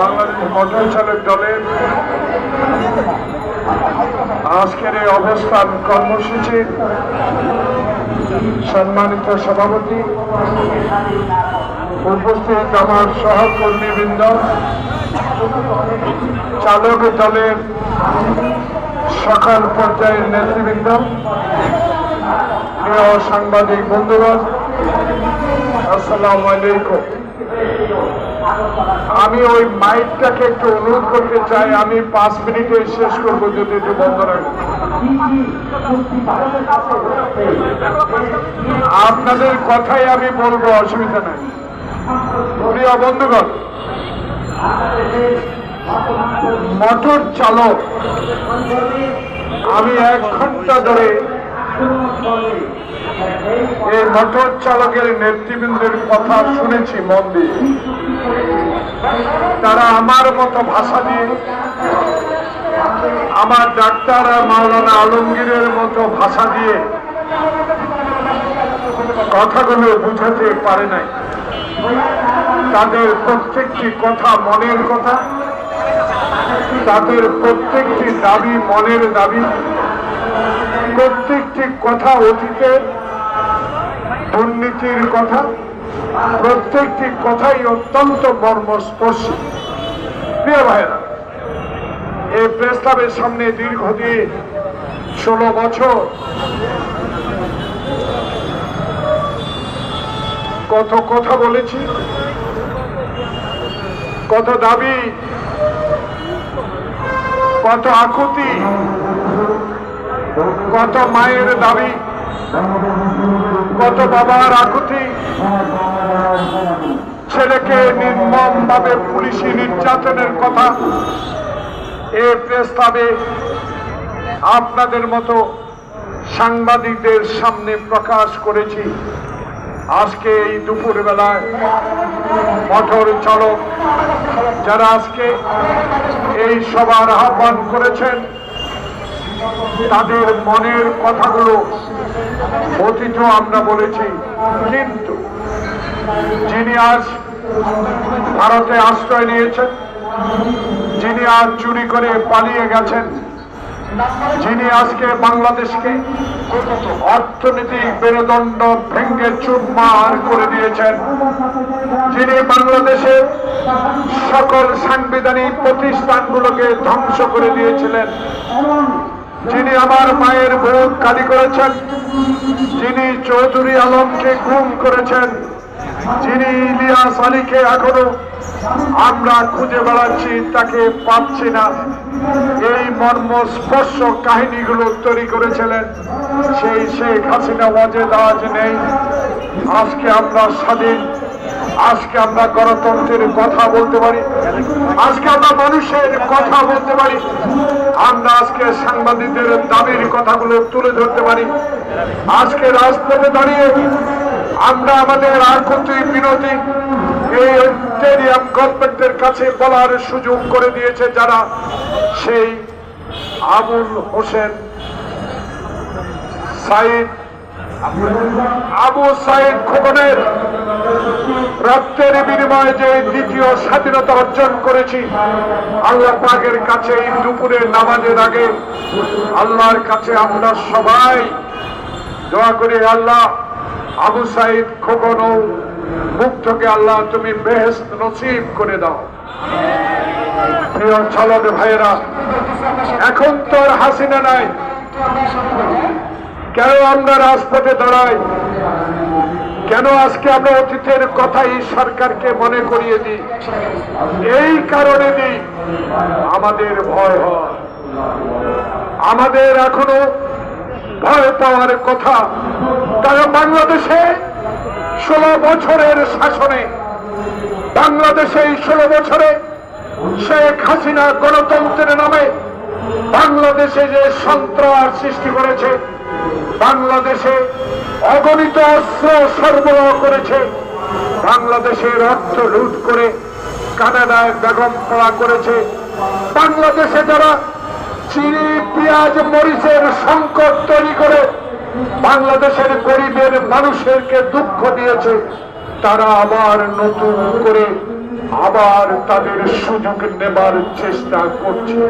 Bangladesh motor দলের আজকের এই অবস্থান কর্মসূচি। সম্মানিত সভাপতি, উপস্থিত আমার সহকর্মীবৃন্দ, চালক দলের সকাল পর্যায়ের নেতৃবৃন্দ, প্রিয় সাংবাদিক বন্ধুগণ, আসসালামু আলাইকুম। আমি ওই মাইকটাকে একটু অনুরোধ করতে চাই, আমি পাঁচ মিনিটে শেষ করব যদি একটু বন্ধ রাখব আপনাদের কথাই আমি বলব, অসুবিধা নাই। প্রিয় বন্ধুগণ, মোটর চালক, আমি এক ঘণ্টা ধরে এই মোটর চালকের নেতৃবৃন্দের কথা শুনেছি মন দিয়ে। তারা আমার মতো ভাষা দিয়ে আমার ডাক্তার মাওলানা আলমগীরের মতো ভাষা দিয়ে কথাগুলো বুঝাতে পারে নাই। তাদের প্রত্যেকটি কথা মনের কথা, তাদের প্রত্যেকটি দাবি মনের দাবি, প্রত্যেকটি কথা অতীতের দুর্নীতির কথা প্রত্যেকটি কথাই অত্যন্ত মর্মস্পর্শী। প্রিয় ভাইরা এই প্রেস ক্লাবের সামনে দীর্ঘদিন ষোলো বছর কত কথা বলেছি, কত দাবি, কত আকুতি, কত মায়ের দাবি কত বাবার আকুতি ছেলেকে নির্মম ভাবে পুলিশি নির্যাতনের কথা এ প্রেস ক্লাবে আপনাদের মতো সাংবাদিকদের সামনে প্রকাশ করেছি। আজকে এই দুপুর বেলায় মোটর চালক যারা আজকে এই সবার আহ্বান করেছেন, তাদের মনের কথাগুলো অতীত আমরা বলেছি, কিন্তু যিনি আজ ভারতে আশ্রয় নিয়েছেন, যিনি আজ চুরি করে পালিয়ে গেছেন, যিনি আজকে বাংলাদেশকে অর্থনৈতিক মেরুদণ্ড ভেঙ্গে চুরমার করে দিয়েছেন, যিনি বাংলাদেশের সকল সাংবিধানিক প্রতিষ্ঠানগুলোকে ধ্বংস করে দিয়েছিলেন যিনি আমার মায়ের ভোট কালি করেছেন, যিনি চৌধুরী আলমকে গুম করেছেন, যিনি ইলিয়াস আলীকে এখনও আমরা খুঁজে বেড়াচ্ছি, তাকে পাচ্ছি না। এই মর্মস্পর্শ কাহিনীগুলো তৈরি করেছিলেন সেই শেখ হাসিনা ওয়াজেদ আজ নেই। আজকে আমরা স্বাধীন আজকে আমরা গণতন্ত্রের কথা বলতে পারি। আজকে আমরা মানুষের কথা বলতে পারি। আমরা আজকে সাংবাদিকদের দাবির কথাগুলো তুলে ধরতে পারি। আজকে রাজপথে দাঁড়িয়ে আমরা আমাদের আকুতি বিনতি এই গভর্নমেন্টের কাছে বলার সুযোগ করে দিয়েছে যারা সেই আবুল হোসেন সাইদ আবু সাইদ খোকনের রক্তের বিনিময়ে যে দ্বিতীয় স্বাধীনতা অর্জন করেছি, আল্লাহ পাকের কাছে এই দুপুরের নামাজের আগে আল্লাহর কাছে আমরা সবাই দোয়া করি, আল্লাহ আবু সাইদ খোকন মুগ্ধকে আল্লাহ তুমি বেহেস্ত নসিব করে দাও। প্রিয় চালক ভাইয়েরা, এখন তো আর হাসিনা নাই। কেন আমরা রাজপথে দাঁড়াই? কেন আজকে আমরা অতীতের কথাই সরকারকে মনে করিয়ে দিই? এই কারণে দিই আমাদের ভয় হয়। আমাদের এখনও ভয় পাওয়ার কথা। কারণ বাংলাদেশে ষোলো বছরের শাসনে, বাংলাদেশে এই ষোলো বছরে শেখ হাসিনা গণতন্ত্রের নামে বাংলাদেশে যে সন্ত্রাস সৃষ্টি করেছে বাংলাদেশে অগণিত অস্ত্র সরবরাহ করেছে। বাংলাদেশের অর্থ লুট করে কানাডায় বেগম পড়া করেছে। বাংলাদেশে যারা চিনি, পেঁয়াজ, মরিচের সংকট তৈরি করে বাংলাদেশের গরিবের মানুষেরকে দুঃখ দিয়েছে, তারা আবার নতুন করে আবার তাদের সুযোগ নেবার চেষ্টা করছে।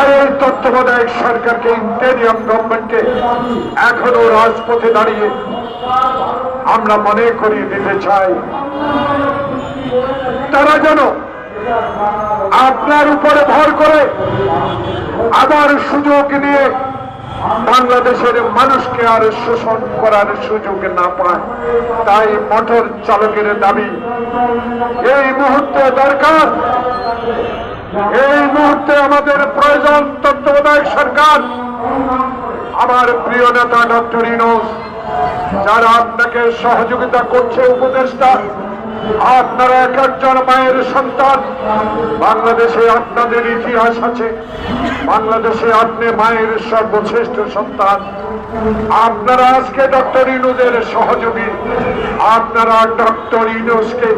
এই তত্ত্বাবধায়ক সরকারকে ইন্টেরিয়াম গভর্নমেন্টকে এখনও রাজপথে দাঁড়িয়ে আমরা মনে করিয়ে দিতে চাই। তারা যেন আপনার উপরে ভর করে আবার সুযোগ নিয়ে বাংলাদেশের মানুষকে আর শোষণ করার সুযোগ না পায়। তাই মোটর চালকের দাবি, এই মুহূর্তে দরকার এই মুহূর্তে আমাদের প্রয়োজন তত্ত্বাবধায়ক সরকার। আমার প্রিয় নেতা ডক্টর ইনোস, যারা আপনাকে সহযোগিতা করছে, উপদেষ্টা আপনারা এক একজন মায়ের সন্তান। বাংলাদেশে আপনাদের ইতিহাস আছে। বাংলাদেশে আপনি মায়ের সর্বশ্রেষ্ঠ সন্তান। আপনারা আজকে ডক্টর ইনুজের সহযোগী। আপনারা ডক্টর ইনুজকে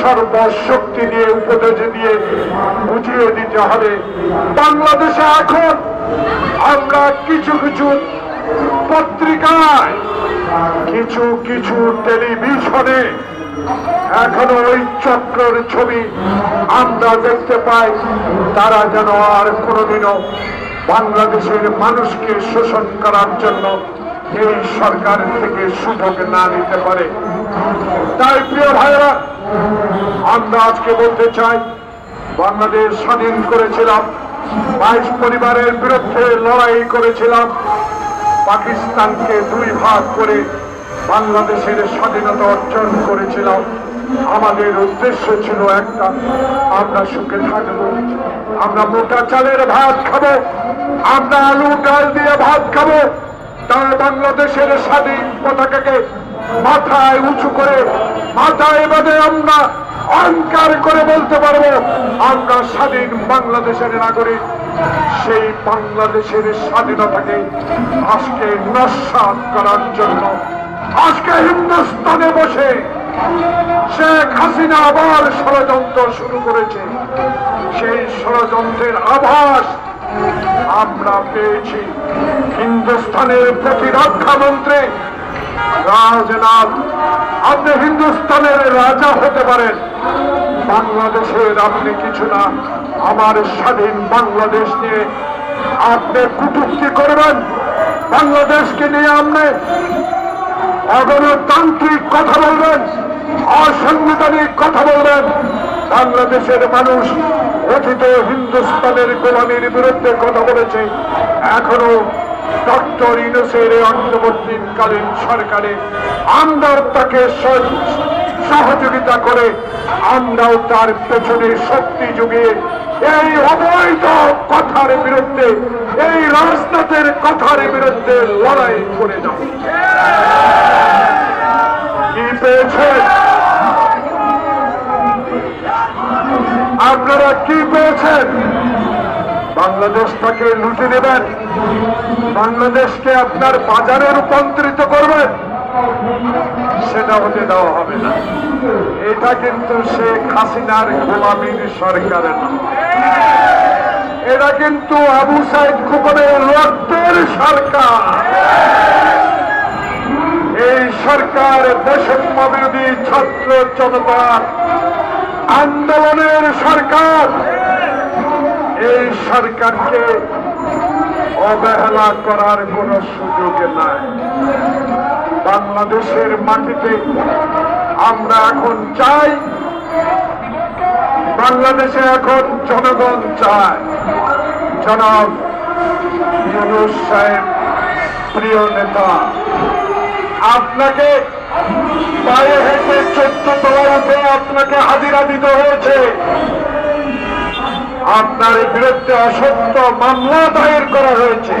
সর্বশক্তি দিয়ে, উপদেশ দিয়ে বুঝিয়ে দিতে হবে। বাংলাদেশে এখন আমরা কিছু কিছু পত্রিকায়, কিছু কিছু টেলিভিশনে এখনও ওই চক্রের ছবি আমরা দেখতে পাই, তারা যেন আর কোনোদিনও বাংলাদেশের মানুষকে শোষণ করার জন্য এই সরকার থেকে সুযোগ না নিতে পারে। তাই প্রিয় ভাইরা আমরা আজকে বলতে চাই, বাংলাদেশ স্বাধীন করেছিলাম, বাইশ পরিবারের বিরুদ্ধে লড়াই করেছিলাম, পাকিস্তানকে দুই ভাগ করে বাংলাদেশের স্বাধীনতা অর্জন করেছিলাম। আমাদের উদ্দেশ্য ছিল একটা, আমরা সুখে থাকব, আমরা মোটা চালের ভাত খাব, আমরা আলু, ডাল দিয়ে ভাত খাব। তার বাংলাদেশের স্বাধীন পতাকাকে মাথায় উঁচু করে, মাথায় বাদে আমরা অহংকার করে বলতে পারব, আমরা স্বাধীন বাংলাদেশের নাগরিক। সেই বাংলাদেশের স্বাধীনতাকে আজকে নস্বাত করার জন্য, আজকে হিন্দুস্তানে বসে শেখ হাসিনা আবার ষড়যন্ত্র শুরু করেছে। সেই ষড়যন্ত্রের আভাস আমরা পেয়েছি। হিন্দুস্থানের প্রতিরক্ষা মন্ত্রী রাজনাথ, আপনি হিন্দুস্তানের রাজা হতে পারেন। বাংলাদেশের আপনি কিছু না। আমার স্বাধীন বাংলাদেশ নিয়ে আপনি কুটুক্তি করবেন। বাংলাদেশকে নিয়ে আপনি অগণতান্ত্রিক কথা বলবেন, অসাংবিধানিক কথা বলবেন। বাংলাদেশের মানুষ অতীত হিন্দুস্তানের গোলামীর বিরুদ্ধে কথা বলেছে। এখনও ডক্টর ইউনুসের অন্তর্বর্তীকালীন সরকারে আমরা তাকে সহযোগিতা করে, আমরাও তার পেছনে শক্তি যুগিয়ে এই অবৈধ কথার বিরুদ্ধে এই রাজনাথের কথার বিরুদ্ধে লড়াই করে যাব কি পেয়েছেন? আপনারা কি পেয়েছেন? বাংলাদেশটাকে লুটে নেবেন। বাংলাদেশকে আপনার বাজারে রূপান্তরিত করবেন। সেটা হতে দেওয়া হবে না। এটা কিন্তু শেখ হাসিনার গোলামীর সরকারের এটা কিন্তু আবু সাইদ খোকনের রক্তের সরকার। এই সরকার বৈষম্য বিরোধী ছাত্র জনতার আন্দোলনের সরকার। এই সরকারকে অবহেলা করার কোন সুযোগ নাই। বাংলাদেশের মাটিতে আমরা এখন চাই, বাংলাদেশে এখন জনগণ চায়। জনাব ইউনুস সাহেব, প্রিয় নেতা, আপনাকে পায়ে হেঁটে চোদ্দ তলা উঠে আপনাকে হাজিরা দিতে হয়েছে। আপনার বিরুদ্ধে অসত্য মামলা দায়ের করা হয়েছে।